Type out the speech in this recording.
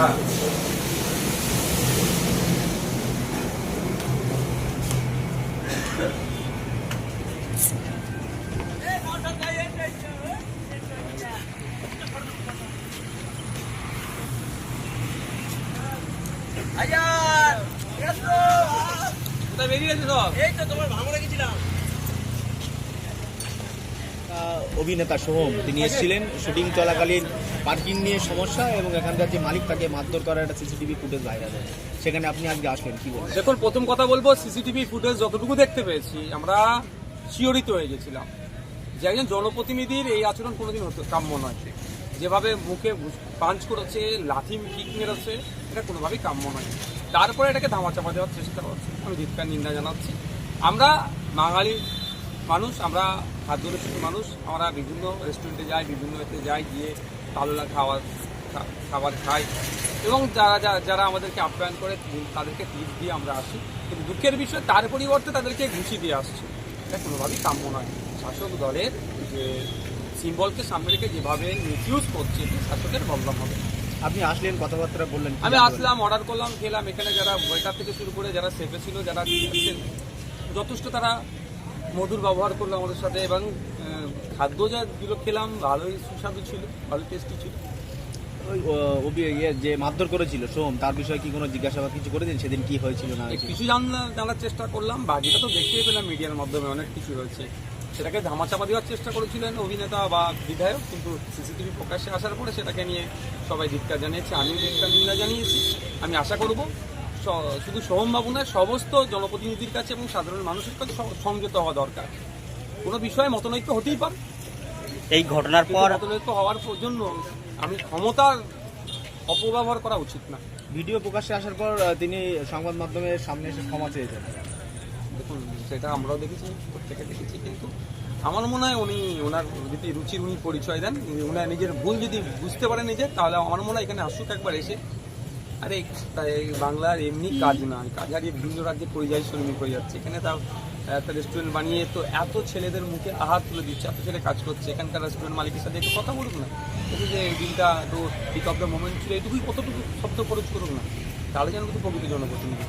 হ্যাঁ কোথায় বেরিয়ে গেছে সব? এই তো তোমার ভাঙড়ে গেছিলাম। অভিনেতা সোহম তিনি এসেছিলেন। শুটিং চলাকালীন পার্কিং নিয়ে সমস্যা এবং এখানকার যে মালিক তাকে মারধর করার একটা সিসিটিভি ফুটেজ হয় সেখানে আপনি আজকে আসলেন, কি বলবেন? দেখুন, প্রথম কথা বলব, সিসিটিভি ফুটেজ যতটুকু দেখতে পেয়েছি, আমরা শিওরিত হয়ে গেছিলাম যে একজন জনপ্রতিনিধির এই আচরণ কোনোদিন হতে কাম্য নয়। যেভাবে মুখে পাঞ্চ করেছে, লাথি কিক মেরেছে, এটা কোনোভাবেই কাম্য নয়। তারপরে এটাকে ধামাচাপা দেওয়ার চেষ্টা করছে আমি ধিক্কার, নিন্দা জানাচ্ছি। আমরা বাঙালি মানুষ আমরা খাদ্য খাদ্যরসিক মানুষ আমরা বিভিন্ন রেস্টুরেন্টে যাই বিভিন্ন এতে যাই গিয়ে তালুলা খাওয়ার খা- খাবার খাই এবং যারা যা- যারা আমাদেরকে আপ্যায়ন করে তাদেরকে টিপ দিয়ে আমরা আসি। কিন্তু দুঃখের বিষয় তার পরিবর্তে তাদেরকে ঘুষি দিয়ে আসছে। এটা কোনোভাবেই কাম্য নয়। শাসক দলের যে সিম্বলকে সামনে রেখে যেভাবে মিসইউজ করছে শাসকের বদলাম হবে। আপনি আসলেন কথাবার্তা বললেন আমি আসলাম অর্ডার করলাম খেলাম। এখানে যারা ওয়েটার থেকে শুরু করে যারা সেফে ছিল যারা যথেষ্ট তারা মধুর ব্যবহার করল আমাদের সাথে এবং খাদ্য যাগুলো খেলাম ভালোই সুস্বাদু ছিল ভালো টেস্টি ছিল। ওই ইয়ে যে মারধর করেছিল সোহম তার বিষয়ে কি কোনো জিজ্ঞাসাবাদ কিছু করেছেন? সেদিন কি হয়েছিল না কিছু জানার চেষ্টা করলাম বাকিটা তো দেখতেই পেলাম মিডিয়ার মাধ্যমে অনেক কিছু হয়েছে। সেটাকে ধামাচাপা দেওয়ার চেষ্টা করেছিলেন অভিনেতা বা বিধায়ক কিন্তু সিসিটিভি প্রকাশ্যে আসার পরে সেটাকে নিয়ে সবাই ধিক্কার জানিয়েছে আমিও ধিক্কার নিন্দা জানিয়েছি। আমি আশা করব শুধু সোহমবাবু নয় সমস্ত জনপ্রতিনিধির কাছে এবং সাধারণ মানুষের কাছে সংযত হওয়া দরকার। কোনো বিষয়ে মতনৈক্য হতেই পারে। এই ঘটনার পর মতনৈক্য হওয়ার জন্য আমি ক্ষমতার অপব্যবহার করা উচিত না। ভিডিও প্রকাশ্যে আসার পর তিনি সংবাদ মাধ্যমের সামনে এসে ক্ষমা চেয়েছেন দেখুন সেটা আমরাও দেখেছি প্রত্যেকে দেখেছি কিন্তু আমার মনে হয় উনি ওনার যদি রুচির উনি পরিচয় দেন ওনার নিজের ভুল যদি বুঝতে পারেন নিজে তাহলে আমার মনে হয় এখানে আসুক একবার এসে। আরে বাংলার এমনি কাজ না, কাজ হারিয়ে বিভিন্ন রাজ্যে পরিযায়ী শ্রমিক হয়ে যাচ্ছে। এখানে তাও একটা রেস্টুরেন্ট বানিয়ে তো এত ছেলেদের মুখে আহার তুলে দিচ্ছে, এত ছেলে কাজ করছে। এখানকার রেস্টুরেন্ট মালিকের সাথে একটু কথা বলুক না। কিন্তু যে দিনটা তো পিক অফ দ্য মোমেন্ট ছিল এইটুকুই কতটুকু শব্দ খরচ করুক না। তাহলে যেন কিন্তু প্রকৃত জনপ্রতিনিধি।